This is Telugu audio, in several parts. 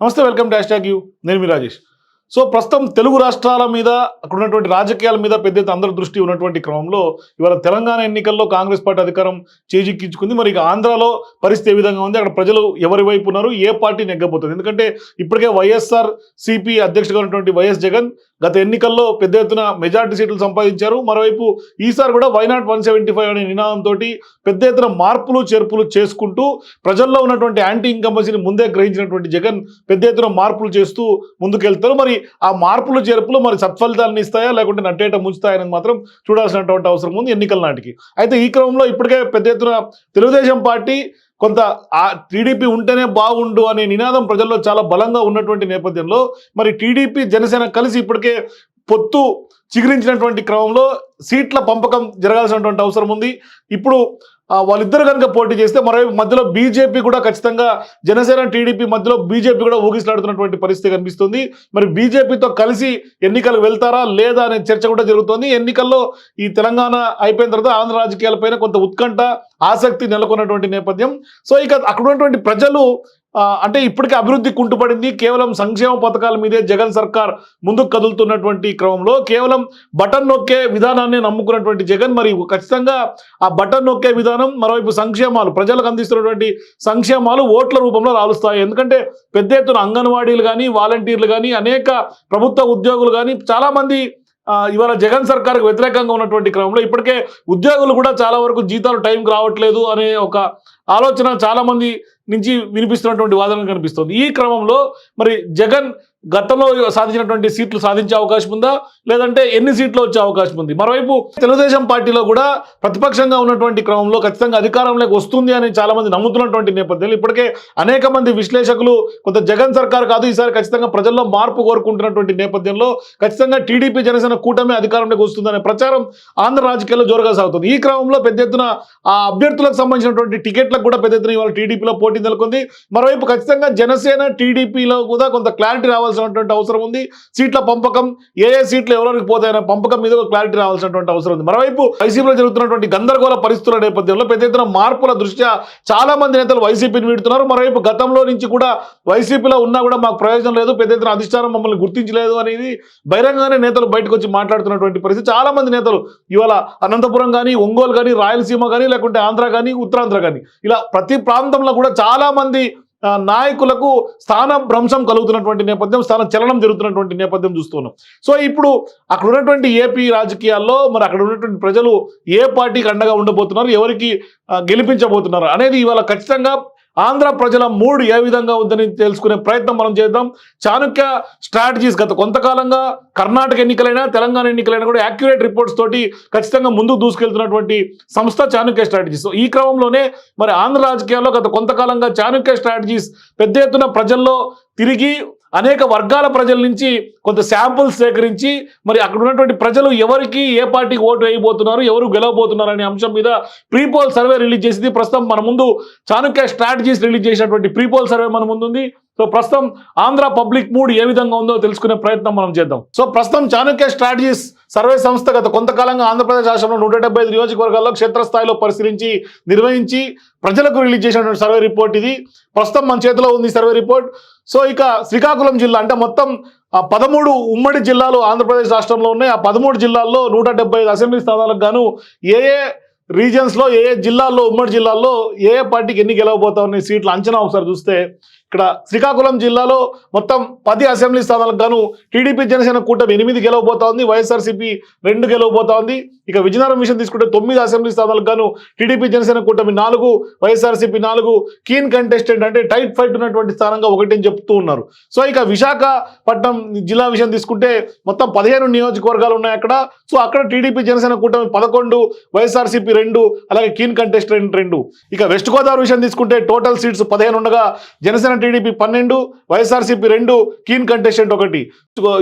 నమస్తే వెల్కమ్ డాష్ ట్యాగ్ యూ. నేను మీ రాజేష్. సో ప్రస్తుతం తెలుగు రాష్ట్రాల మీద అక్కడ ఉన్నటువంటి రాజకీయాల మీద పెద్ద ఎత్తున అందరి దృష్టి ఉన్నటువంటి క్రమంలో ఇవాళ తెలంగాణ ఎన్నికల్లో కాంగ్రెస్ పార్టీ అధికారం చేజిక్కించుకుంది. మరి ఇక ఆంధ్రాలో పరిస్థితి ఏ విధంగా ఉంది? అక్కడ ప్రజలు ఎవరి వైపు ఉన్నారు? ఏ పార్టీ నెగ్గబోతుంది? ఎందుకంటే ఇప్పటికే వైఎస్ఆర్ సిపి అధ్యక్షుడుగా ఉన్నటువంటి వైఎస్ జగన్ గత ఎన్నికల్లో పెద్ద ఎత్తున మెజార్టీ సీట్లు సంపాదించారు. మరోవైపు ఈసారి కూడా వైనాట్ వన్ సెవెంటీ ఫైవ్ అనే నినాదంతో పెద్ద ఎత్తున మార్పులు చేర్పులు చేసుకుంటూ ప్రజల్లో ఉన్నటువంటి యాంటీ ఇన్కంబెన్సీని ముందే గ్రహించినటువంటి జగన్ పెద్ద ఎత్తున మార్పులు చేస్తూ ముందుకెళ్తారు. మరి ఆ మార్పులు చేర్పులు మరి సత్ఫలితాలను ఇస్తాయా? లేకుంటే నట్టేట ముంచుతాయని మాత్రం చూడాల్సినటువంటి అవసరం ఉంది ఎన్నికల నాటికి. అయితే ఈ క్రమంలో ఇప్పటికే పెద్ద ఎత్తున తెలుగుదేశం పార్టీ కొంత ఆ టీడీపీ ఉంటేనే బాగుండు అనే నినాదం ప్రజల్లో చాలా బలంగా ఉన్నటువంటి నేపథ్యంలో మరి టీడీపీ జనసేన కలిసి ఇప్పటికే పొత్తు చిగురించినటువంటి క్రమంలో సీట్ల పంపకం జరగాల్సినటువంటి అవసరం ఉంది. ఇప్పుడు వాళ్ళిద్దరు కనుక పోటీ చేస్తే మరోవైపు మధ్యలో బీజేపీ కూడా ఖచ్చితంగా జనసేన టీడీపీ మధ్యలో బీజేపీ కూడా ఊగిసలాడుతున్నటువంటి పరిస్థితి కనిపిస్తుంది. మరి బీజేపీతో కలిసి ఎన్నికలు వెళ్తారా లేదా అనే చర్చ కూడా జరుగుతోంది. ఎన్నికల్లో ఈ తెలంగాణ అయిపోయిన తర్వాత ఆంధ్ర రాజకీయాలపైన కొంత ఉత్కంఠ ఆసక్తి నెలకొన్నటువంటి నేపథ్యం. సో ఇక అక్కడ ఉన్నటువంటి ప్రజలు అంటే ఇప్పటికే అభివృద్ధి కుంటుపడింది. కేవలం సంక్షేమ పథకాల మీదే జగన్ సర్కార్ ముందుకు కదులుతున్నటువంటి క్రమంలో కేవలం బటన్ నొక్కే విధానాన్ని నమ్ముకున్నటువంటి జగన్ మరి ఖచ్చితంగా ఆ బటన్ నొక్కే విధానం మరోవైపు సంక్షేమాలు ప్రజలకు అందిస్తున్నటువంటి సంక్షేమాలు ఓట్ల రూపంలో రాలుస్తాయి. ఎందుకంటే పెద్ద ఎత్తున అంగన్వాడీలు కానీ వాలంటీర్లు కానీ అనేక ప్రభుత్వ ఉద్యోగులు కానీ చాలామంది ఇవాళ జగన్ సర్కార్కు వ్యతిరేకంగా ఉన్నటువంటి క్రమంలో ఇప్పటికే ఉద్యోగులు కూడా చాలా వరకు జీతాలు టైంకి రావట్లేదు అనే ఒక ఆలోచన చాలామంది నుంచి వినిపిస్తున్నటువంటి వాదన కనిపిస్తుంది. ఈ క్రమంలో మరి జగన్ గతంలో సాధించినటువంటి సీట్లు సాధించే అవకాశం ఉందా? లేదంటే ఎన్ని సీట్లు వచ్చే అవకాశం ఉంది? మరోవైపు తెలుగుదేశం పార్టీలో కూడా ప్రతిపక్షంగా ఉన్నటువంటి క్రమంలో ఖచ్చితంగా అధికారంలోకి వస్తుంది అని చాలామంది నమ్ముతున్నటువంటి నేపథ్యంలో ఇప్పటికే అనేక మంది విశ్లేషకులు కొంత జగన్ సర్కార్ కాదు ఈసారి ఖచ్చితంగా ప్రజల్లో మార్పు కోరుకుంటున్నటువంటి నేపథ్యంలో ఖచ్చితంగా టీడీపీ జనసేన కూటమి అధికారంలోకి వస్తుందనే ప్రచారం ఆంధ్ర రాజకీయాల్లో జోరుగా సాగుతుంది. ఈ క్రమంలో పెద్ద ఎత్తున ఆ అభ్యర్థులకు సంబంధించినటువంటి సీట్లకు కూడా పెద్ద ఎత్తున ఇవాళ టీడీపీలో పోటీ నెలకొంది. మరోవైపు ఖచ్చితంగా జనసేన టీడీపీలో కూడా కొంత క్లారిటీ రావాల్సినటువంటి అవసరం ఉంది. సీట్ల పంపకం ఏ ఏ సీట్లు ఎవరికి పోతాయనే పంపకం మీద క్లారిటీ రావాల్సినటువంటి అవసరం ఉంది. మరోవైపు వైసీపీలో జరుగుతున్నటువంటి గందరగోళ పరిస్థితుల నేపథ్యంలో పెద్ద ఎత్తున మార్పుల దృష్ట్యా చాలా మంది నేతలు వైసీపీని వీడుతున్నారు. మరోవైపు గతంలో నుంచి కూడా వైసీపీలో ఉన్నా కూడా మాకు ప్రయోజనం లేదు. పెద్ద ఎత్తున అధిష్టానం మమ్మల్ని గుర్తించలేదు అనేది బహిరంగంగానే నేతలు బయటకు వచ్చి మాట్లాడుతున్నటువంటి పరిస్థితి. చాలా మంది నేతలు ఇవాళ అనంతపురం కానీ ఒంగోలు కానీ రాయలసీమ కానీ లేకుంటే ఆంధ్ర కానీ ఉత్తరాంధ్ర కానీ ఇలా ప్రతి ప్రాంతంలో కూడా చాలా మంది నాయకులకు స్థాన భ్రంశం కలుగుతున్నటువంటి నేపథ్యం స్థాన చలనం జరుగుతున్నటువంటి నేపథ్యం చూస్తున్నాం సో ఇప్పుడు అక్కడ ఉన్నటువంటి ఏపీ రాజకీయాల్లో మరి అక్కడ ఉన్నటువంటి ప్రజలు ఏ పార్టీకి అండగా ఉండబోతున్నారు ఎవరికి గెలిపించబోతున్నారు అనేది ఇవాళ ఖచ్చితంగా ఆంధ్ర ప్రజల మూడ్ ఏ విధంగా ఉందని తెలుసుకునే ప్రయత్నం మనం చేద్దాం. చాణక్య స్ట్రాటజీస్ గత కొంతకాలంగా కర్ణాటక ఎన్నికలైనా తెలంగాణ ఎన్నికలైనా కూడా యాక్యురేట్ రిపోర్ట్స్ తోటి ఖచ్చితంగా ముందుకు దూసుకెళ్తున్నటువంటి సంస్థ చాణక్య స్ట్రాటజీస్ ఈ క్రమంలోనే మరి ఆంధ్ర రాజకీయాల్లో గత కొంతకాలంగా చాణక్య స్ట్రాటజీస్ పెద్ద ఎత్తున ప్రజల్లో తిరిగి అనేక వర్గాల ప్రజల నుంచి కొంత శాంపుల్స్ సేకరించి మరి అక్కడ ఉన్నటువంటి ప్రజలు ఎవరికి ఏ పార్టీకి ఓటు వేయబోతున్నారు ఎవరు గెలవబోతున్నారు అనే అంశం మీద ప్రీపోల్ సర్వే రిలీజ్ చేసింది. ప్రస్తుతం మన ముందు చాణుక్య స్ట్రాటజీస్ రిలీజ్ చేసినటువంటి ప్రీపోల్ సర్వే మన ముందుంది సో ప్రస్తుతం ఆంధ్ర పబ్లిక్ మూడ్ ఏ విధంగా ఉందో తెలుసుకునే ప్రయత్నం మనం చేద్దాం. సో ప్రస్తుతం చాణుక్య స్ట్రాటజీస్ సర్వే సంస్థ గత కొంతకాలంగా ఆంధ్రప్రదేశ్ రాష్ట్రంలో నూట డెబ్బై ఐదు నియోజకవర్గాల్లో క్షేత్రస్థాయిలో పరిశీలించి నిర్వహించి ప్రజలకు రిలీజ్ చేసినటువంటి సర్వే రిపోర్ట్ ఇది. ప్రస్తుతం మన చేతిలో ఉంది సర్వే రిపోర్ట్. సో ఇక శ్రీకాకుళం జిల్లా అంటే మొత్తం ఆ పదమూడు ఉమ్మడి జిల్లాలు ఆంధ్రప్రదేశ్ రాష్ట్రంలో ఉన్నాయి. ఆ పదమూడు జిల్లాల్లో నూట అసెంబ్లీ స్థానాలకు గాను ఏ ఏ రీజియన్స్లో ఏ ఏ జిల్లాల్లో ఉమ్మడి జిల్లాల్లో ఏ ఏ పార్టీకి ఎన్ని గెలవబోతా ఉన్నాయి సీట్లు అంచనా ఒకసారి చూస్తే ఇక్కడ శ్రీకాకుళం జిల్లాలో మొత్తం పది అసెంబ్లీ స్థానాలకు గాను టీడీపీ జనసేన కూటమి ఎనిమిది గెలవబోతా ఉంది వైఎస్ఆర్సీపీ రెండు గెలవబోతా ఉంది. ఇక విజయనగరం విషయం తీసుకుంటే తొమ్మిది అసెంబ్లీ స్థానాలకు గాను టీడీపీ జనసేన కూటమి నాలుగు వైఎస్ఆర్సీపీ నాలుగు కీన్ కంటెస్టెంట్ అంటే టైట్ ఫైట్ ఉన్నటువంటి స్థానంగా ఒకటి అని చెప్తూ ఉన్నారు. సో ఇక విశాఖపట్నం జిల్లా విషయం తీసుకుంటే మొత్తం పదిహేను నియోజకవర్గాలు ఉన్నాయి అక్కడ. సో అక్కడ టీడీపీ జనసేన కూటమి పదకొండు వైఎస్ఆర్సీపీ రెండు అలాగే కీన్ కంటెస్టెంట్ రెండు. ఇక వెస్ట్ గోదావరి విషయం తీసుకుంటే టోటల్ సీట్స్ పదిహేను ఉండగా జనసేన టీడీపీ పన్నెండు వైఎస్ఆర్సీపీ రెండు కీన్ కంటెస్టెంట్ ఒకటి.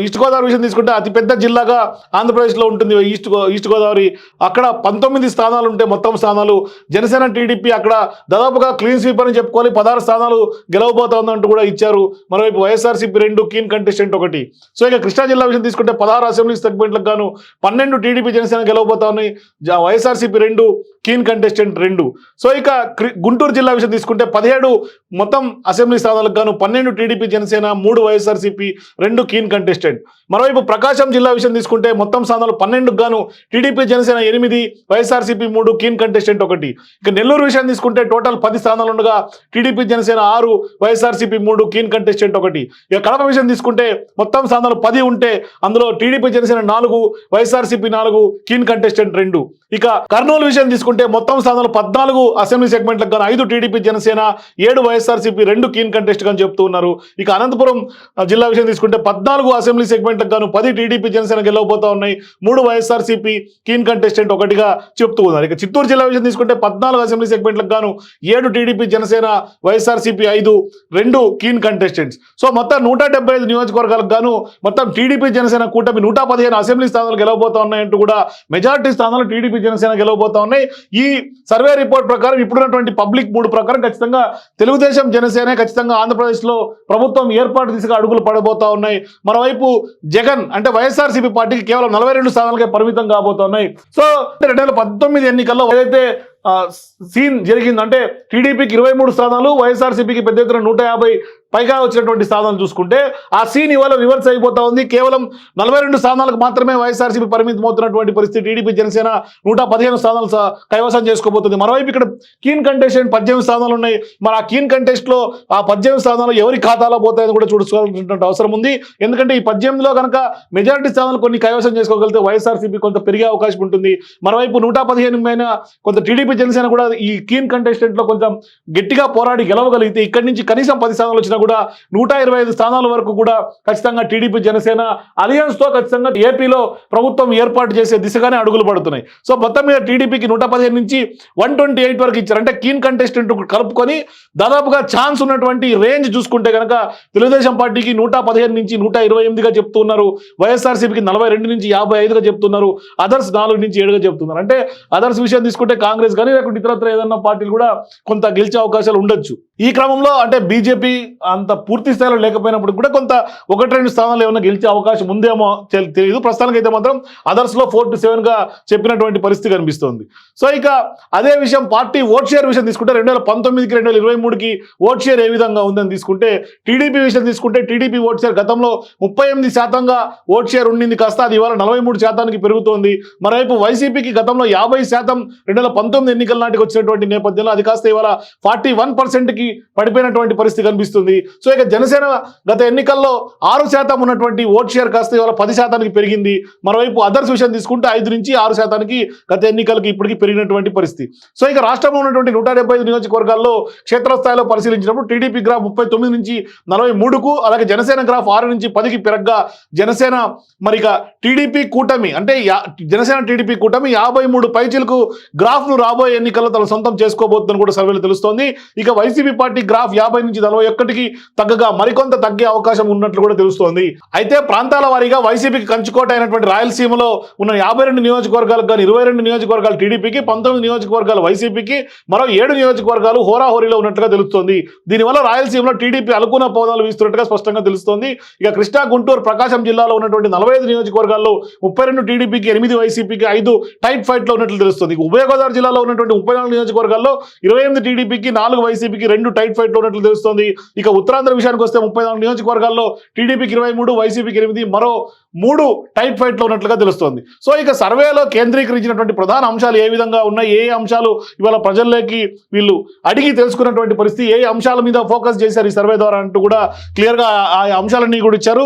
ఈస్ట్ గోదావరి విషయం తీసుకుంటే అతిపెద్ద జిల్లాగా ఆంధ్రప్రదేశ్లో ఉంటుంది. ఈస్ట్ గో ఈస్ట్ గోదావరి అక్కడ పంతొమ్మిది స్థానాలు ఉంటే మొత్తం స్థానాలు. జనసేన టీడీపీ అక్కడ దాదాపుగా క్లీన్ స్వీపర్ అని చెప్పుకోవాలి. పదహారు స్థానాలు గెలవబోతోందంటూ కూడా ఇచ్చారు. మరోవైపు వైఎస్ఆర్సీపీ రెండు కీన్ కంటెస్టెంట్ ఒకటి. సో ఇక కృష్ణా జిల్లా విషయం తీసుకుంటే పదహారు అసెంబ్లీ సెగ్మెంట్లకు గాను పన్నెండు టీడీపీ జనసేన గెలవబోతా ఉన్నాయి జ- వైఎస్ఆర్సీపీ రెండు కీన్ కంటెస్టెంట్ రెండు. సో ఇక గుంటూరు జిల్లా విషయం తీసుకుంటే పదిహేడు మొత్తం అసెంబ్లీ స్థానాలకు గాను పన్నెండు టీడీపీ జనసేన మూడు వైఎస్ఆర్సీపీ రెండు కీన్ కంటెస్టెంట్. మరోవైపు ప్రకాశం జిల్లా విషయం తీసుకుంటే మొత్తం స్థానాలు పన్నెండుకు గాను టీడీపీ జనసేన ఎనిమిది వైఎస్ఆర్సీపీ మూడు కీన్ కంటెస్టెంట్ ఒకటి. ఇక నెల్లూరు విషయం తీసుకుంటే టోటల్ పది స్థానాలు ఉండగా టీడీపీ జనసేన ఆరు వైఎస్ఆర్సీపీ మూడు కీన్ కంటెస్టెంట్ ఒకటి. ఇక కడప విషయం తీసుకుంటే మొత్తం స్థానాలు పది ఉంటే అందులో టీడీపీ జనసేన నాలుగు వైఎస్ఆర్సీపీ నాలుగు కీన్ కంటెస్టెంట్ రెండు. ఇక కర్నూలు విషయం తీసుకుంటే మొత్తం స్థానాలు పద్నాలుగు అసెంబ్లీ సెగ్మెంట్లకు కానీ ఐదు టీడీపీ జనసేన ఏడు వైఎస్ఆర్సీపీ రెండు కీన్ కంటెస్ట్ అని చెప్తూ ఉన్నారు. ఇక అనంతపురం జిల్లా విషయం తీసుకుంటే పద్నాలుగు అసెంబ్లీ సెగ్మెంట్లకు గాను పది టీడీపీ జనసేన గెలవబోతా ఉన్నాయి. మూడు వైఎస్ఆర్సీపీ కీన్ కంటెస్టెంట్ ఒకటిగా చెప్తూ ఉన్నారు. ఇక చిత్తూరు జిల్లా విషయం తీసుకుంటే పద్నాలుగు అసెంబ్లీ సెగ్మెంట్లకు గాను ఏడు టీడీపీ జనసేన వైఎస్ఆర్సీపీ ఐదు రెండు కీన్ కంటెస్టెంట్స్. సో మొత్తం నూట డెబ్బై ఐదు నియోజకవర్గాలకు గాను మొత్తం టీడీపీ జనసేన కూటమి నూట పదిహేను అసెంబ్లీ స్థానాలు గెలవబోతా ఉన్నాయంటూ కూడా మెజారిటీ స్థానాలు టీడీపీ జనసేన గెలవబోతా ఉన్నాయి. ఈ సర్వే రిపోర్ట్ ప్రకారం ఇప్పుడున్నటువంటి పబ్లిక్ మూడు ప్రకారం ఖచ్చితంగా తెలుగుదేశం జనసేన ఖచ్చితంగా ఆంధ్రప్రదేశ్లో ప్రభుత్వం ఏర్పాటు దిశగా అడుగులు పడబోతా ఉన్నాయి. మరోవైపు జగన్ అంటే వైఎస్ఆర్సీపీ పార్టీకి కేవలం నలభై రెండు స్థానాలకే పరిమితం కాబోతున్నాయి. సో రెండు వేల పంతొమ్మిది ఎన్నికల్లో ఏదైతే సీన్ జరిగిందంటే టీడీపీకి ఇరవై మూడు స్థానాలు వైఎస్ఆర్సీపీకి పెద్ద ఎత్తున నూట యాభై పైగా వచ్చినటువంటి స్థానాలు చూసుకుంటే ఆ సీన్ ఇవాళ రివర్స్ అయిపోతా ఉంది. కేవలం నలభై రెండు స్థానాలకు మాత్రమే వైఎస్ఆర్సీపీ పరిమితం అవుతున్నటువంటి పరిస్థితి. టీడీపీ జనసేన నూట పదిహేను స్థానాలు కైవసం చేసుకోబోతుంది. మరోవైపు ఇక్కడ కీన్ కంటెస్ట్ పద్దెనిమిది స్థానాలు ఉన్నాయి. మరి ఆ కీన్ కంటెస్ట్లో ఆ పద్దెనిమిది స్థానాలు ఎవరి ఖాతాలో పోతాయని కూడా చూసుకోవాల్సినటువంటి అవసరం ఉంది. ఎందుకంటే ఈ పద్దెనిమిదిలో కనుక మెజారిటీ స్థానాలు కొన్ని కైవసం చేసుకోగలిగితే వైఎస్ఆర్సీపీ కొంత పెరిగే అవకాశం ఉంటుంది. మరోవైపు నూట పదిహేను పైన కొంత టీడీపీ జనసేన కూడా ఈ కీన్ కంటెస్టెంట్లో కొంచెం గట్టిగా పోరాడి గెలవగలిగితే ఇక్కడి నుంచి కనీసం పది స్థానాలు వచ్చినా కూడా నూట ఇరవై ఐదు స్థానాల వరకు కూడా ఖచ్చితంగా టీడీపీ జనసేన అలియన్స్తో ఖచ్చితంగా ఏపీలో ప్రభుత్వం ఏర్పాటు చేసే దిశగానే అడుగులు పడుతున్నాయి. సో మొత్తం మీద టీడీపీకి నూట పదిహేను నుంచి వన్ ట్వంటీ ఎయిట్ వరకు ఇచ్చారు. అంటే కీన్ కంటెస్టెంట్ కలుపుకొని దాదాపుగా ఛాన్స్ ఉన్నటువంటి రేంజ్ చూసుకుంటే కనుక తెలుగుదేశం పార్టీకి నూట పదిహేను నుంచి నూట ఇరవై ఎనిమిదిగా చెప్తున్నారు. వైఎస్ఆర్సీపీకి నలభై రెండు నుంచి యాభై ఐదుగా చెప్తున్నారు. అదర్స్ నాలుగు నుంచి ఏడుగా చెప్తున్నారు. అంటే అదర్స్ విషయం తీసుకుంటే కాంగ్రెస్ కానీ లేకుంటే ఇతరత్ర ఏదన్నా పార్టీలు కూడా కొంత గెలిచే అవకాశాలు ఉండొచ్చు. ఈ క్రమంలో అంటే బీజేపీ అంత పూర్తి స్థాయిలో లేకపోయినప్పుడు కూడా కొంత ఒకటి రెండు స్థానాలు ఏమైనా గెలిచే అవకాశం ఉందేమో తెలి- తెలియదు ప్రస్తుతానికి అయితే మాత్రం అదర్స్లో ఫోర్ టు సెవెన్గా చెప్పినటువంటి పరిస్థితి కనిపిస్తోంది. సో ఇక అదే విషయం పార్టీ ఓట్ షేర్ విషయం తీసుకుంటే రెండు వేల పంతొమ్మిదికి రెండు వేల ఇరవై మూడుకి ఓట్ షేర్ ఏ విధంగా ఉందని తీసుకుంటే టీడీపీ విషయం తీసుకుంటే టీడీపీ ఓట్ షేర్ గతంలో ముప్పై ఎనిమిది శాతంగా ఓట్ షేర్ ఉండింది. కాస్త అది ఇవాళ నలభై మూడు శాతానికి పెరుగుతోంది. మరోవైపు వైసీపీకి గతంలో యాభై శాతం రెండు వేల పంతొమ్మిది ఎన్నికల నాటికి వచ్చినటువంటి నేపథ్యంలో అది కాస్త ఇవాళ ఫార్టీ వన్కి పడిపోయినటువంటి పరిస్థితి కనిపిస్తుంది. సో ఇక జనసేన గత ఎన్నికల్లో ఆరు శాతం ఉన్నటువంటి ఓట్ షేర్ కాస్త ఇవాళ పది శాతానికి పెరిగింది. మరోవైపు అదర్స్ విషయం తీసుకుంటే ఐదు నుంచి ఆరు శాతానికి గత ఎన్నికలకి ఇప్పటికీ పెరిగినటువంటి పరిస్థితి. సో ఇక రాష్ట్రంలో ఉన్నటువంటి నూట నియోజకవర్గాల్లో క్షేత్రస్థాయిలో పరిశీలించినప్పుడు టీడీపీ గ్రాఫ్ ముప్పై తొమ్మిది నుంచి నలభై మూడుకు అలాగే జనసేన గ్రాఫ్ ఆరు నుంచి పదికి పెరగ్గా జనసేన మరి ఇక టీడీపీ కూటమి అంటే జనసేన టీడీపీ కూటమి యాభై మూడు పైచీలకు గ్రాఫ్ను రాబోయే ఎన్నికల్లో తన సొంతం చేసుకోబోతుందని కూడా సర్వేలు తెలుస్తోంది. ఇక వైసీపీ పార్టీ గ్రాఫ్ యాభై నుంచి నలభై ఒక్కటికి తగ్గగా మరికొంత తగ్గే అవకాశం ఉన్నట్లు కూడా తెలుస్తోంది. అయితే ప్రాంతాల వారీగా వైసీపీకి కంచుకోట అయినటువంటి రాయలసీమలో ఉన్న యాభై రెండు నియోజకవర్గాలకు కానీ ఇరవై రెండు నియోజకవర్గాలు టీడీపీకి పంతొమ్మిది నియోజకవర్గాలు వైసీపీకి మరో ఏడు నియోజకవర్గాలు హోరాహోరీలో ఉన్నట్లుగా తెలుస్తోంది. దీనివల్ల రాయలసీమలో టీడీపీ అనుకున్న పౌదాలు వీస్తున్నట్టుగా స్పష్టంగా తెలుస్తోంది. ఇక కృష్ణా గుంటూరు ప్రకాశం జిల్లాలో ఉన్నటువంటి నలభై ఐదు నియోజకవర్గాల్లో ముప్పై రెండు టీడీపీకి ఎనిమిది వైసీపీకి ఐదు టైట్ ఫైట్లో ఉన్నట్లు తెలుస్తుంది. ఉభయ గోదావరి జిల్లాలో ఉన్నటువంటి ముప్పై నాలుగు నియోజకవర్గాల్లో ఇరవై ఎనిమిది టీడీపీకి నాలుగు వైసీపీకి రెండు టైట్ ఫైట్ ఉన్నట్లు తెలుస్తుంది. ఇక ఉత్తరాంధ్ర విషయానికి వస్తే ముప్పై నాలుగు నియోజకవర్గాల్లో టీడీపీకి ఇరవై మూడు వైసీపీకి ఎనిమిది మరో మూడు టైట్ ఫైట్లో ఉన్నట్లుగా తెలుస్తోంది. సో ఇక సర్వేలో కేంద్రీకరించినటువంటి ప్రధాన అంశాలు ఏ విధంగా ఉన్నాయి? ఏ అంశాలు ఇవాళ ప్రజల్లోకి వీళ్ళు అడిగి తెలుసుకున్నటువంటి పరిస్థితి? ఏ అంశాల మీద ఫోకస్ చేశారు ఈ సర్వే ద్వారా అంటూ కూడా క్లియర్గా ఆ అంశాలన్నీ కూడా ఇచ్చారు.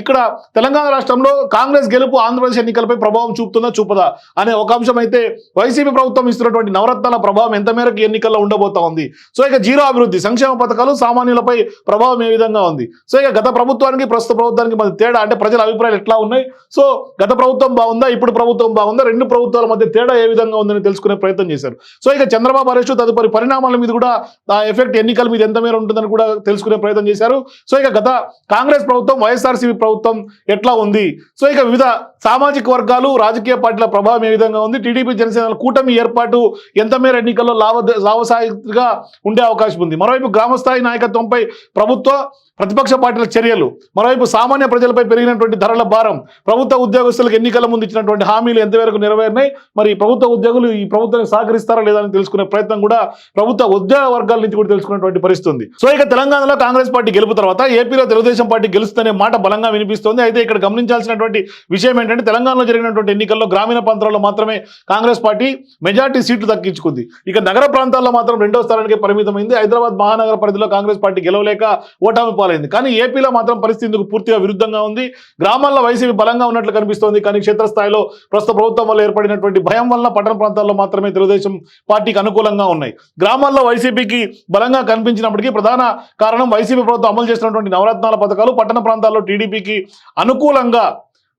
ఇక్కడ తెలంగాణ రాష్ట్రంలో కాంగ్రెస్ గెలుపు ఆంధ్రప్రదేశ్ ఎన్నికలపై ప్రభావం చూపుతుందా చూపదా? అనే ఒక అంశం అయితే వైసీపీ ప్రభుత్వం ఇస్తున్నటువంటి నవరత్నాల ప్రభావం ఎంత మేరకు ఎన్నికల్లో ఉండబోతా ఉంది? సో ఇక జీరో అభివృద్ధి సంక్షేమ పథకాలు సామాన్యులపై ప్రభావం ఏ విధంగా ఉంది? సో ఇక గత ప్రభుత్వానికి ప్రస్తుత ప్రభుత్వానికి మధ్య తేడా అంటే ప్రజల అభిప్రాయాలు ఎట్లా ఉన్నాయి? సో గత ప్రభుత్వం బాగుందా? ఇప్పుడు ప్రభుత్వం బాగుందా? రెండు ప్రభుత్వాల మధ్య తేడా ఏ విధంగా ఉందని తెలుసుకునే ప్రయత్నం చేశారు. సో ఇక చంద్రబాబు అరెస్టు తదుపరి పరిణామాల మీద కూడా ఆ ఎఫెక్ట్ ఎన్నికల మీద ఎంత మేర ఉంటుందని కూడా తెలుసుకునే ప్రయత్నం చేశారు. సో ఇక గత కాంగ్రెస్ ప్రభుత్వం వైఎస్ఆర్సీపీ ప్రభుత్వం ఎట్లా ఉంది? సో ఇక వివిధ సామాజిక వర్గాలు రాజకీయ పార్టీల ప్రభావం ఏ విధంగా ఉంది? టీడీపీ జనసేన కూటమి ఏర్పాటు ఎంత మేర ఎన్నికల్లో లాభ లాభసాయిగా ఉండే అవకాశం ఉంది? మరోవైపు గ్రామస్థాయి నాయకత్వంపై ప్రభుత్వ ప్రతిపక్ష పార్టీల చర్యలు మరోవైపు సామాన్య ప్రజలపై పెరిగినటువంటి ధరల భారం ప్రభుత్వ ఉద్యోగస్తులకు ఎన్నికల ముందు ఇచ్చినటువంటి హామీలు ఎంతవరకు నెరవేరినాయి? మరి ప్రభుత్వ ఉద్యోగులు ఈ ప్రభుత్వానికి సహకరిస్తారా లేదా అని తెలుసుకునే ప్రయత్నం కూడా ప్రభుత్వ ఉద్యోగ వర్గాల నుంచి కూడా తెలుసుకున్నటువంటి పరిస్థితి ఉంది. సో ఇక తెలంగాణలో కాంగ్రెస్ పార్టీ గెలుపు తర్వాత ఏపీలో తెలుగుదేశం పార్టీ గెలుస్తుందనే మాట బలంగా వినిపిస్తోంది. అయితే ఇక్కడ గమనించాల్సినటువంటి విషయం ఏంటంటే తెలంగాణలో జరిగినటువంటి ఎన్నికల్లో గ్రామీణ ప్రాంతాల్లో మాత్రమే కాంగ్రెస్ పార్టీ మెజార్టీ సీట్లు దక్కించుకుంది. ఇక నగర ప్రాంతాల్లో మాత్రం రెండో స్థానానికి పరిమితమైంది. హైదరాబాద్ మహానగర పరిధిలో కాంగ్రెస్ పార్టీ గెలవలేక ఓటమి పాలైంది. కానీ ఏపీలో మాత్రం పరిస్థితి ఇందుకు పూర్తిగా విరుద్ధంగా ఉంది. గ్రామాల్లో వైసీపీ బలంగా ఉన్నట్లు కనిపిస్తోంది. కానీ క్షేత్రస్థాయిలో ప్రస్తుత ప్రభుత్వం వల్ల ఏర్పడినటువంటి భయం వల్ల పట్టణ ప్రాంతాల్లో మాత్రమే తెలుగుదేశం పార్టీకి అనుకూలంగా ఉన్నాయి. గ్రామాల్లో వైసీపీకి బలంగా కనిపించినప్పటికీ ప్రధాన కారణం వైసీపీ ప్రభుత్వం అమలు చేసినటువంటి నవరత్నాల పథకాలు పట్టణ ప్రాంతాల్లో టీడీపీకి అనుకూలంగా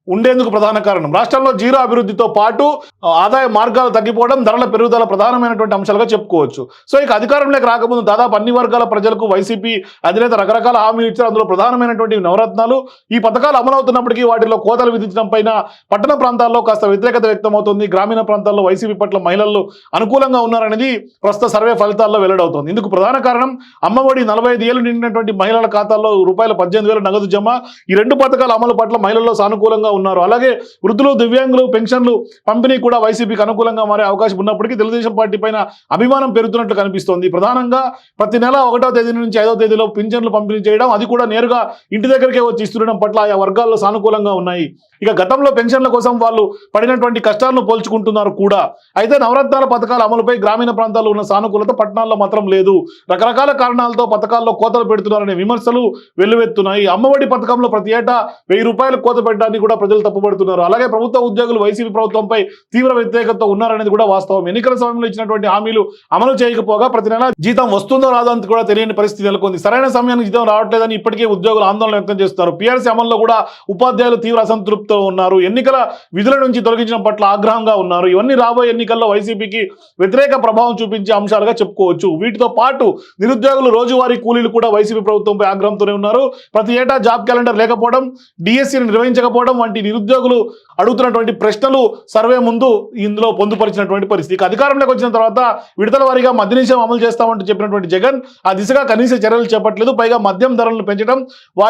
ఉండేందుకు ప్రధాన కారణం. రాష్ట్రంలో జీరో అభివృద్ధితో పాటు ఆదాయ మార్గాలు తగ్గిపోవడం ధరల పెరుగుదల ప్రధానమైనటువంటి అంశాలుగా చెప్పుకోవచ్చు. సో ఇక అధికారంలోకి రాకముందు దాదాపు అన్ని వర్గాల ప్రజలకు వైసీపీ అధినేత రకరకాల హామీలు ఇచ్చారు. అందులో ప్రధానమైనటువంటి నవరత్నాలు. ఈ పథకాలు అమలవుతున్నప్పటికీ వాటిలో కోతలు విధించడం పైన పట్టణ ప్రాంతాల్లో కాస్త వ్యతిరేకత వ్యక్తమవుతుంది. గ్రామీణ ప్రాంతాల్లో వైసీపీ పట్ల మహిళలు అనుకూలంగా ఉన్నారనేది ప్రస్తుత సర్వే ఫలితాల్లో వెల్లడవుతోంది. ఇందుకు ప్రధాన కారణం అమ్మఒడి నలభై ఐదు ఏళ్ళు నిండినటువంటి మహిళల ఖాతాల్లో రూపాయల పద్దెనిమిది నగదు జమ. ఈ రెండు పథకాల అమలు పట్ల మహిళల్లో సానుకూలంగా ఉన్నారు. అలాగే వృద్ధులు దివ్యాంగులు పెన్షన్లు పంపిణీ కూడా వైసీపీకి అనుకూలంగా మారే అవకాశం ఉన్నప్పటికీ తెలుగుదేశం పార్టీ పైన అభిమానం పెరుగుతున్నట్లు కనిపిస్తోంది. ప్రధానంగా ప్రతి నెల ఒకటో తేదీ నుంచి ఐదో తేదీలో పింఛన్లు పంపిణీ చేయడం అది కూడా నేరుగా ఇంటి దగ్గరికే వచ్చి ఇస్తుండడం పట్ల ఆయా వర్గాల్లో సానుకూలంగా ఉన్నాయి. ఇక గతంలో పెన్షన్ల కోసం వాళ్ళు పడినటువంటి కష్టాలను పోల్చుకుంటున్నారు కూడా. అయితే నవరత్నాల పథకాల అమలుపై గ్రామీణ ప్రాంతాల్లో ఉన్న సానుకూలత పట్టణాల్లో మాత్రం లేదు. రకరకాల కారణాలతో పథకాల్లో కోతలు పెడుతున్నారనే విమర్శలు వెల్లువెత్తున్నాయి. అమ్మఒడి పథకంలో ప్రతి ఏటా వెయ్యి రూపాయలు కోత పెట్టడానికి కూడా ప్రజలు తప్పుపడుతున్నారు. అలాగే ప్రభుత్వ ఉద్యోగులు వైసీపీ ప్రభుత్వంపై తీవ్ర వ్యతిరేకత ఉన్నారనేది కూడా వాస్తవం. ఎన్నికల సమయంలో ఇచ్చినటువంటి హామీలు అమలు చేయకపోగా ప్రతి నెల జీతం వస్తుందో రాదో అంత కూడా తెలియని పరిస్థితి నెలకొంది. సరైన సమయానికి జీతం రావట్లేదని ఇప్పటికే ఉద్యోగులు ఆందోళన వ్యక్తం చేస్తున్నారు. పీఆర్సీ అమల్లో కూడా ఉపాధ్యాయులు తీవ్ర అసంతృప్తి అసంతృప్తితో ఉన్నారు ఎన్నికల విధుల నుంచి తొలగించడం పట్ల ఆగ్రహంగా ఉన్నారు. ఇవన్నీ రాబోయే ఎన్నికల్లో వైసీపీకి వ్యతిరేక ప్రభావం చూపించే అంశాలుగా చెప్పుకోవచ్చు. వీటితో పాటు నిరుద్యోగులు రోజువారీ కూలీలు కూడా వైసీపీ ప్రభుత్వంపై ఆగ్రహంతోనే ఉన్నారు. ప్రతి ఏటా జాబ్ క్యాలెండర్ లేకపోవడం డిఎస్సీని నిర్వహించకపోవడం వంటి నిరుద్యోగులు అడుగుతున్నటువంటి ప్రశ్నలు సర్వే ముందు ఇందులో పొందుపరిచినటువంటి పరిస్థితి. ఇక అధికారంలోకి వచ్చిన తర్వాత విడతల వారీగా మద్య నిషేధం అమలు చేస్తామంటూ చెప్పినటువంటి జగన్ ఆ దిశగా కనీస చర్యలు చేపట్టలేదు. పైగా మద్యం ధరలను పెంచడం వా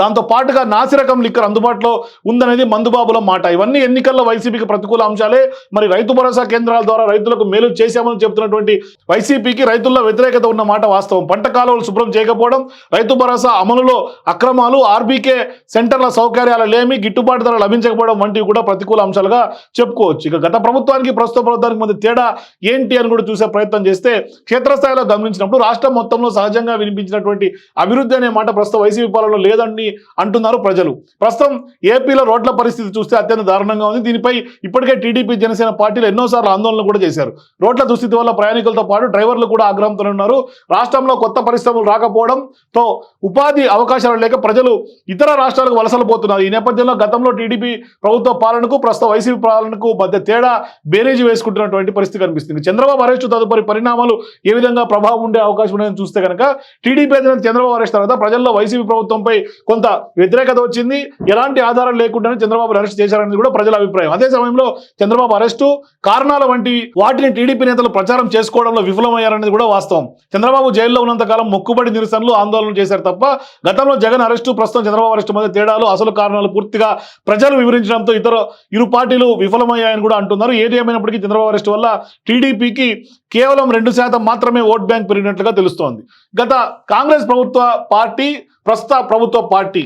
దాంతో పాటుగా నాసిరకం లిక్కర్ అందుబాటులో ఉందనేది మందుబాబుల మాట. ఇవన్నీ ఎన్నికల్లో వైసీపీకి ప్రతికూల అంశాలే. మరి రైతు భరోసా కేంద్రాల ద్వారా రైతులకు మేలు చేశామని చెబుతున్నటువంటి వైసీపీకి రైతుల్లో వ్యతిరేకత ఉన్న మాట వాస్తవం. పంట కాలువలు శుభ్రం చేయకపోవడం రైతు భరోసా అమలులో అక్రమాలు ఆర్బీకే సెంటర్ల సౌకర్యాలు లేమి గిట్టుబాటు ధర లభించకపోవడం వంటివి కూడా ప్రతికూల అంశాలుగా చెప్పుకోవచ్చు. ఇక గత ప్రభుత్వానికి ప్రస్తుత ప్రభుత్వానికి మధ్య తేడా ఏంటి అని కూడా చూసే ప్రయత్నం చేస్తే క్షేత్రస్థాయిలో గమనించినప్పుడు రాష్ట్రం మొత్తంలో సహజంగా వినిపించినటువంటి అభివృద్ధి అనే మాట ప్రస్తుతం వైసీపీ పాలనలో లేదని అంటున్నారు ప్రజలు. ప్రస్తుతం ఏపీలో రోడ్ల పరిస్థితి చూస్తే అత్యంత దారుణంగా ఉంది. దీనిపై ఇప్పటికే టీడీపీ జనసేన పార్టీలు ఎన్నోసార్లు ఆందోళన కూడా చేశారు. రోడ్ల దుస్థితి వల్ల ప్రయాణికులతో పాటు డ్రైవర్లు కూడా ఆగ్రహంతో ఉన్నారు. రాష్ట్రంలో కొత్త పరిశ్రమలు రాకపోవడంతో ఉపాధి అవకాశాలు లేక ప్రజలు ఇతర రాష్ట్రాలకు వలసలు పోతున్నారు. ఈ నేపథ్యంలో గతంలో టీడీపీ ప్రభుత్వ పాలనకు ప్రస్తుత వైసీపీ పాలనకు మధ్య తేడా బేరేజీ వేసుకుంటున్నటువంటి పరిస్థితి కనిపిస్తుంది. చంద్రబాబు అరెస్టు తదుపరి పరిణామాలు ఏ విధంగా ప్రభావం ఉండే అవకాశం ఉందని చూస్తే కనుక టీడీపీ అధినేత చంద్రబాబు అరెస్ట్ తర్వాత ప్రజల్లో వైసీపీ ప్రభుత్వంపై కొంత వ్యతిరేకత వచ్చింది. ఎలాంటి ఆధారం లేకుండానే చంద్రబాబు అరెస్ట్ చేశారనేది కూడా ప్రజల అభిప్రాయం. అదే సమయంలో చంద్రబాబు అరెస్టు కారణాల వంటి వాటిని టీడీపీ నేతలు ప్రచారం చేసుకోవడంలో విఫలమయ్యారనేది కూడా వాస్తవం. చంద్రబాబు జైల్లో ఉన్నంతకాలం మొక్కుబడి నిరసనలు ఆందోళనలు చేశారు తప్ప గతంలో జగన్ అరెస్టు ప్రస్తుతం చంద్రబాబు అరెస్టు మధ్య తేడాలు అసలు కారణాలు పూర్తిగా ప్రజలు వివరించడంతో ఇతర ఇరు పార్టీలు విఫలమయ్యాయని కూడా అంటున్నారు. ఏది ఏమైనప్పటికీ చంద్రబాబు అరెస్ట్ వల్ల టీడీపీకి కేవలం రెండు శాతం మాత్రమే ఓట్ బ్యాంక్ పెరిగినట్లుగా తెలుస్తోంది. గత కాంగ్రెస్ ప్రభుత్వ పార్టీ ప్రస్తుత ప్రభుత్వ పార్టీ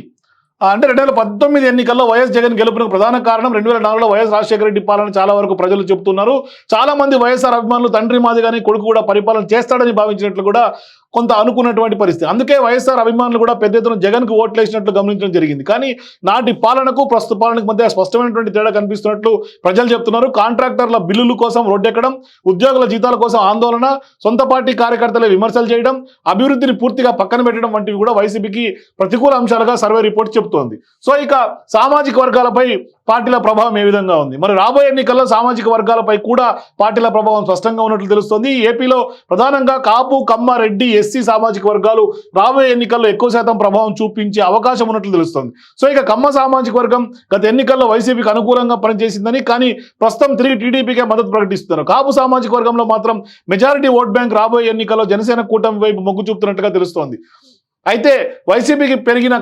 అంటే రెండు వేల పంతొమ్మిది ఎన్నికల్లో వైఎస్ జగన్ గెలుపునకు ప్రధాన కారణం రెండు వేల నాలుగులో వైఎస్ రాజశేఖర రెడ్డి పాలన చాలా వరకు ప్రజలు చెబుతున్నారు. చాలా మంది వైఎస్ఆర్ అభిమానులు తండ్రి మాదిగాని కొడుకు కూడా పరిపాలన చేస్తాడని భావించినట్లు కూడా కొంత అనుకున్నటువంటి పరిస్థితి. అందుకే వైఎస్ఆర్ అభిమానులు కూడా పెద్ద ఎత్తున జగన్కు ఓట్లు వేసినట్లు గమనించడం జరిగింది. కానీ నాటి పాలనకు ప్రస్తుత పాలనకు మధ్య స్పష్టమైనటువంటి తేడా కనిపిస్తున్నట్లు ప్రజలు చెప్తున్నారు. కాంట్రాక్టర్ల బిల్లుల కోసం రోడ్డెక్కడం ఉద్యోగుల జీతాల కోసం ఆందోళన సొంత పార్టీ కార్యకర్తలే విమర్శలు చేయడం అభివృద్ధిని పూర్తిగా పక్కన పెట్టడం వంటివి కూడా వైసీపీకి ప్రతికూల అంశాలుగా సర్వే రిపోర్ట్ చెబుతోంది సో ఇక సామాజిక వర్గాలపై పార్టీల ప్రభావం ఏ విధంగా ఉంది? మరి రాబోయే ఎన్నికల్లో సామాజిక వర్గాలపై కూడా పార్టీల ప్రభావం స్పష్టంగా ఉన్నట్లు తెలుస్తోంది. ఏపీలో ప్రధానంగా కాపు కమ్మ రెడ్డి ఎస్సీ సామాజిక వర్గాలు రాబోయే ఎన్నికల్లో ఎక్కువ శాతం ప్రభావం చూపించే అవకాశం ఉన్నట్లు తెలుస్తోంది. సో ఇక కమ్మ సామాజిక వర్గం గత ఎన్నికల్లో వైసీపీకి అనుకూలంగా పనిచేసిందని కానీ ప్రస్తుతం తిరిగి టీడీపీకే మద్దతు ప్రకటిస్తున్నారు. కాపు సామాజిక వర్గంలో మాత్రం మెజారిటీ ఓట్ బ్యాంక్ రాబోయే ఎన్నికల్లో జనసేన కూటమి వైపు మొగ్గు చూపుతున్నట్టుగా తెలుస్తోంది. అయితే వైసీపీకి పెరిగిన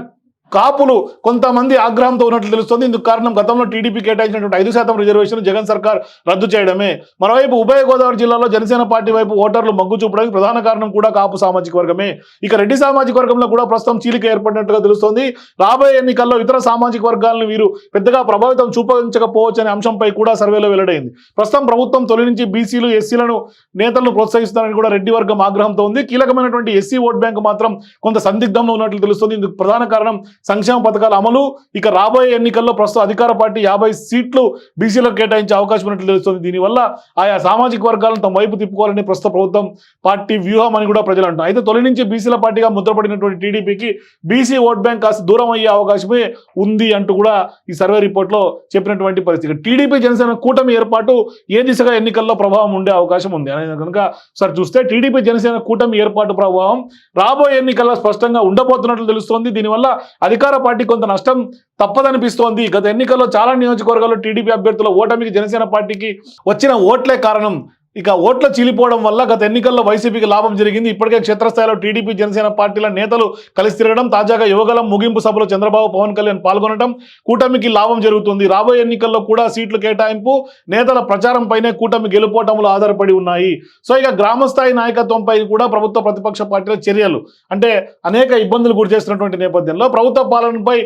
కాపులు కొంతమంది ఆగ్రహంతో ఉన్నట్లు తెలుస్తుంది. ఇందుకు కారణం గతంలో టీడీపీ కేటాయించినటువంటి ఐదు శాతం రిజర్వేషన్ జగన్ సర్కార్ రద్దు చేయడమే. మరోవైపు ఉభయ గోదావరి జిల్లాలో జనసేన పార్టీ వైపు ఓటర్లు మొగ్గు చూపడానికి ప్రధాన కారణం కూడా కాపు సామాజిక వర్గమే. ఇక రెడ్డి సామాజిక వర్గంలో కూడా ప్రస్తుతం చీలిక ఏర్పడినట్టుగా తెలుస్తోంది. రాబోయే ఎన్నికల్లో ఇతర సామాజిక వర్గాలను వీరు పెద్దగా ప్రభావితం చూపించకపోవచ్చు అనే అంశంపై కూడా సర్వేలో వెల్లడైంది. ప్రస్తుతం ప్రభుత్వం తొలి నుంచి బీసీలు ఎస్సీలను నేతలను ప్రోత్సహిస్తున్నారని కూడా రెడ్డి వర్గం ఆగ్రహంతో ఉంది. కీలకమైనటువంటి ఎస్సీ ఓట్ బ్యాంక్ మాత్రం కొంత సందిగ్ధంలో ఉన్నట్లు తెలుస్తుంది. ఇందుకు ప్రధాన కారణం సంక్షేమ పథకాల అమలు. ఇక రాబోయే ఎన్నికల్లో ప్రస్తుతం అధికార పార్టీ యాభై సీట్లు బీసీలకు కేటాయించే అవకాశం ఉన్నట్లు తెలుస్తుంది. దీనివల్ల ఆయా సామాజిక వర్గాలను తమ వైపు తిప్పుకోవాలని ప్రస్తుత ప్రభుత్వం పార్టీ వ్యూహం అని కూడా ప్రజలు అంటారు అయితే తొలి నుంచి బీసీల పార్టీగా ముద్రపడినటువంటి టీడీపీకి బీసీ ఓట్ బ్యాంక్ కాస్త దూరం అయ్యే అవకాశమే ఉంది అంటూ కూడా ఈ సర్వే రిపోర్ట్లో చెప్పినటువంటి పరిస్థితి. టీడీపీ జనసేన కూటమి ఏర్పాటు ఏ దిశగా ఎన్నికల్లో ప్రభావం ఉండే అవకాశం ఉంది. అనేది కనుక సార్ చూస్తే టీడీపీ జనసేన కూటమి ఏర్పాటు ప్రభావం రాబోయే ఎన్నికల్లో స్పష్టంగా ఉండబోతున్నట్లు తెలుస్తోంది. దీనివల్ల అధికార పార్టీ కొంత నష్టం తప్పదనిపిస్తోంది. గత ఎన్నికల్లో చాలా నియోజకవర్గాల్లో టీడీపీ అభ్యర్థుల ఓటమికి జనసేన పార్టీకి వచ్చిన ఓట్లే కారణం. ఇక ఓట్ల చీలిపోవడం వల్ల గత ఎన్నికల్లో వైసీపీకి లాభం జరిగింది. ఇప్పటికే క్షేత్రస్థాయిలో టీడీపీ జనసేన పార్టీల నేతలు కలిసి తిరగడం తాజాగా యువగలం ముగింపు సభలో చంద్రబాబు పవన్ కళ్యాణ్ పాల్గొనడం కూటమికి లాభం జరుగుతుంది. రాబోయే ఎన్నికల్లో కూడా సీట్లు కేటాయింపు నేతల ప్రచారంపైనే కూటమి గెలుపోటములు ఆధారపడి ఉన్నాయి. సో ఇక గ్రామస్థాయి నాయకత్వంపై కూడా ప్రభుత్వ ప్రతిపక్ష పార్టీల చర్యలు అంటే అనేక ఇబ్బందులు గురి చేస్తున్నటువంటి నేపథ్యంలో ప్రభుత్వ పాలనపై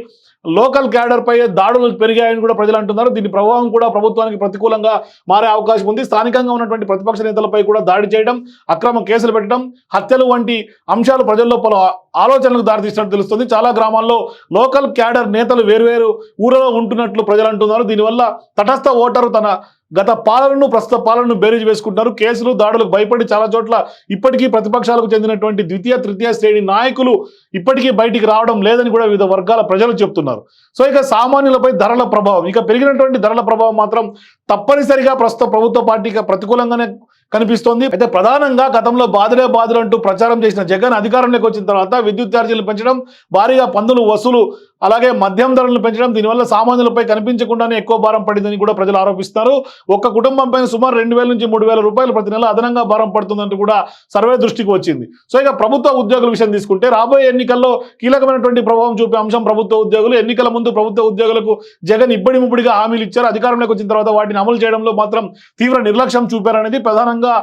లోకల్ క్యాడర్ పై దాడులు పెరిగాయని కూడా ప్రజలు అంటున్నారు. దీని ప్రభావం కూడా ప్రభుత్వానికి ప్రతికూలంగా మారే అవకాశం ఉంది. స్థానికంగా ఉన్నటువంటి ప్రతిపక్ష నేతలపై కూడా దాడి చేయడం అక్రమ కేసులు పెట్టడం హత్యలు వంటి అంశాలు ప్రజల్లో పలు ఆలోచనలకు దారితీస్తున్నట్టు తెలుస్తుంది. చాలా గ్రామాల్లో లోకల్ క్యాడర్ నేతలు వేరువేరు ఊరలో ఉంటున్నట్లు ప్రజలు అంటున్నారు. దీనివల్ల తటస్థ ఓటరు తన గత పాలనను ప్రస్తుత పాలనను బేరీజ్ వేసుకుంటున్నారు. కేసులు దాడులకు భయపడి చాలా చోట్ల ఇప్పటికీ ప్రతిపక్షాలకు చెందినటువంటి ద్వితీయ తృతీయ శ్రేణి నాయకులు ఇప్పటికీ బయటికి రావడం లేదని కూడా వివిధ వర్గాల ప్రజలు చెప్తున్నారు. సో ఇక సామాన్యులపై ధరల ప్రభావం ఇక పెరిగినటువంటి ధరల ప్రభావం మాత్రం తప్పనిసరిగా ప్రస్తుత ప్రభుత్వ పార్టీకి ప్రతికూలంగానే కనిపిస్తోంది. అయితే ప్రధానంగా గతంలో బాధలే బాధలు అంటూ ప్రచారం చేసిన జగన్ అధికారంలోకి వచ్చిన తర్వాత విద్యుత్ ఛార్జీలు పెంచడం భారీగా పందులు వసూలు అలాగే మద్యం ధరలను పెంచడం దీనివల్ల సామాన్యులపై కనిపించకుండానే ఎక్కువ భారం పడిందని కూడా ప్రజలు ఆరోపిస్తున్నారు. ఒక్క కుటుంబం పైన సుమారు రెండు వేల నుంచి మూడు వేల రూపాయలు ప్రతి నెల అదనంగా భారం పడుతుందంటూ కూడా సర్వే దృష్టికి వచ్చింది. సో ఇక ప్రభుత్వ ఉద్యోగుల విషయం తీసుకుంటే రాబోయే ఎన్నికల్లో కీలకమైనటువంటి ప్రభావం చూపే అంశం ప్రభుత్వ ఉద్యోగులు. ఎన్నికల ముందు ప్రభుత్వ ఉద్యోగులకు జగన్ ఇబ్బడి ముబ్బడిగా హామీలు ఇచ్చారు. అధికారంలోకి వచ్చిన తర్వాత వాటిని అమలు చేయడంలో మాత్రం తీవ్ర నిర్లక్ష్యం చూపారనేది ప్రధానంగా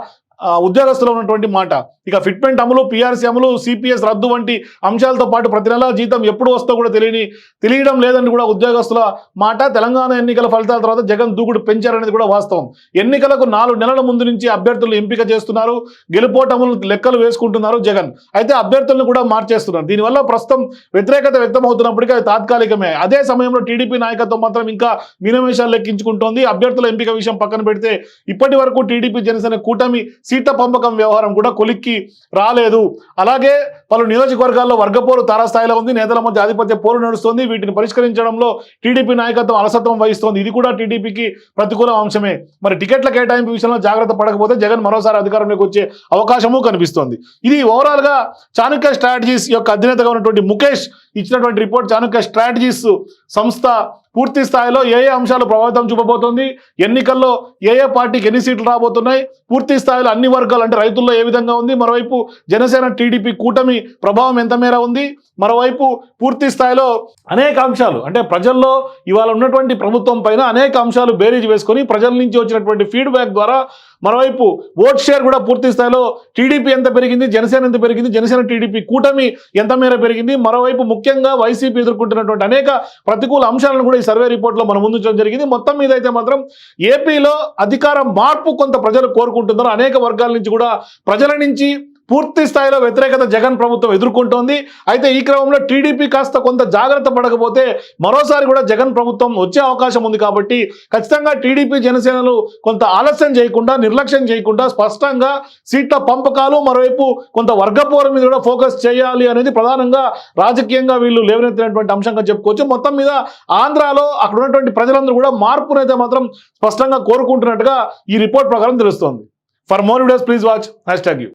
ఉద్యోగస్తులు ఉన్నటువంటి మాట. ఇక ఫిట్మెంట్ అమలు పీఆర్సీ అమలు సిపిఎస్ రద్దు వంటి అంశాలతో పాటు ప్రతి నెల జీతం ఎప్పుడు వస్తో కూడా తెలియని తెలియడం లేదని కూడా ఉద్యోగస్తుల మాట. తెలంగాణ ఎన్నికల ఫలితాల తర్వాత జగన్ దూకుడు పెంచారనేది కూడా వాస్తవం. ఎన్నికలకు నాలుగు నెలల ముందు నుంచి అభ్యర్థులు ఎంపిక చేస్తున్నారు. గెలుపోటములు లెక్కలు వేసుకుంటున్నారు జగన్. అయితే అభ్యర్థులను కూడా మార్చేస్తున్నారు. దీనివల్ల ప్రస్తుతం వ్యతిరేకత వ్యక్తమవుతున్నప్పటికీ అది తాత్కాలికమే. అదే సమయంలో టీడీపీ నాయకత్వం మాత్రం ఇంకా మీనమేషాలు లెక్కించుకుంటోంది. అభ్యర్థుల ఎంపిక విషయం పక్కన పెడితే ఇప్పటి వరకు టీడీపీ జనసేన కూటమి సీట్ల పంపకం వ్యవహారం కూడా కొలిక్కి రాలేదు. అలాగే పలు నియోజకవర్గాల్లో వర్గపోరు తారాస్థాయిలో ఉంది. నేతల మధ్య ఆధిపత్య పోరు నడుస్తుంది. వీటిని పరిష్కరించడంలో టీడీపీ నాయకత్వం అలసత్వం వహిస్తోంది. ఇది కూడా టీడీపీకి ప్రతికూల అంశమే. మరి టికెట్ల కేటాయింపు విషయంలో జాగ్రత్త పడకపోతే జగన్ మరోసారి అధికారంలోకి వచ్చే అవకాశము కనిపిస్తోంది. ఇది ఓవరాల్గా చాణుక్య చాణక్య స్ట్రాటజీస్ యొక్క అధినేతగా ఉన్నటువంటి ముఖేష్ ఇచ్చినటువంటి రిపోర్ట్. చాణక్య స్ట్రాటజీస్ సంస్థ పూర్తి స్థాయిలో ఏ ఏ అంశాలు ప్రభావితం చూపబోతుంది? ఎన్నికల్లో ఏ ఏ పార్టీకి ఎన్ని సీట్లు రాబోతున్నాయి? పూర్తి స్థాయిలో అన్ని వర్గాలు అంటే రైతుల్లో ఏ విధంగా ఉంది? మరోవైపు జనసేన టీడీపీ కూటమి ప్రభావం ఎంత మేర ఉంది? మరోవైపు పూర్తి స్థాయిలో అనేక అంశాలు అంటే ప్రజల్లో ఇవాళ ఉన్నటువంటి ప్రభుత్వం పైన అనేక అంశాలు బేరీజ్ వేసుకొని ప్రజల నుంచి వచ్చినటువంటి ఫీడ్బ్యాక్ ద్వారా మరోవైపు ఓట్ షేర్ కూడా పూర్తి స్థాయిలో టీడీపీ ఎంత పెరిగింది? జనసేన ఎంత పెరిగింది? జనసేన టీడీపీ కూటమి ఎంత మేర పెరిగింది? మరోవైపు ముఖ్యంగా వైసీపీ ఎదుర్కొంటున్నటువంటి అనేక ప్రతికూల అంశాలను కూడా ఈ సర్వే రిపోర్ట్లో మనం ముందుంచడం జరిగింది. మొత్తం మీద అయితే మాత్రం ఏపీలో అధికార మార్పు కొంత ప్రజలు కోరుకుంటున్నారు. అనేక వర్గాల నుంచి కూడా ప్రజల నుంచి పూర్తి స్థాయిలో వ్యతిరేకత జగన్ ప్రభుత్వం ఎదుర్కొంటోంది. అయితే ఈ క్రమంలో టీడీపీ కాస్త కొంత జాగ్రత్త పడకపోతే మరోసారి కూడా జగన్ ప్రభుత్వం వచ్చే అవకాశం ఉంది కాబట్టి ఖచ్చితంగా టీడీపీ జనసేనలు కొంత ఆలస్యం చేయకుండా నిర్లక్ష్యం చేయకుండా స్పష్టంగా సీట్ల పంపకాలు మరోవైపు కొంత వర్గపోరం మీద కూడా ఫోకస్ చేయాలి అనేది ప్రధానంగా రాజకీయంగా వీళ్ళు లేవనెత్తినటువంటి అంశంగా చెప్పుకోవచ్చు. మొత్తం మీద ఆంధ్రాలో అక్కడ ఉన్నటువంటి ప్రజలందరూ కూడా మార్పునైతే మాత్రం స్పష్టంగా కోరుకుంటున్నట్టుగా ఈ రిపోర్ట్ ప్రకారం తెలుస్తోంది. For more videos please watch hashtag you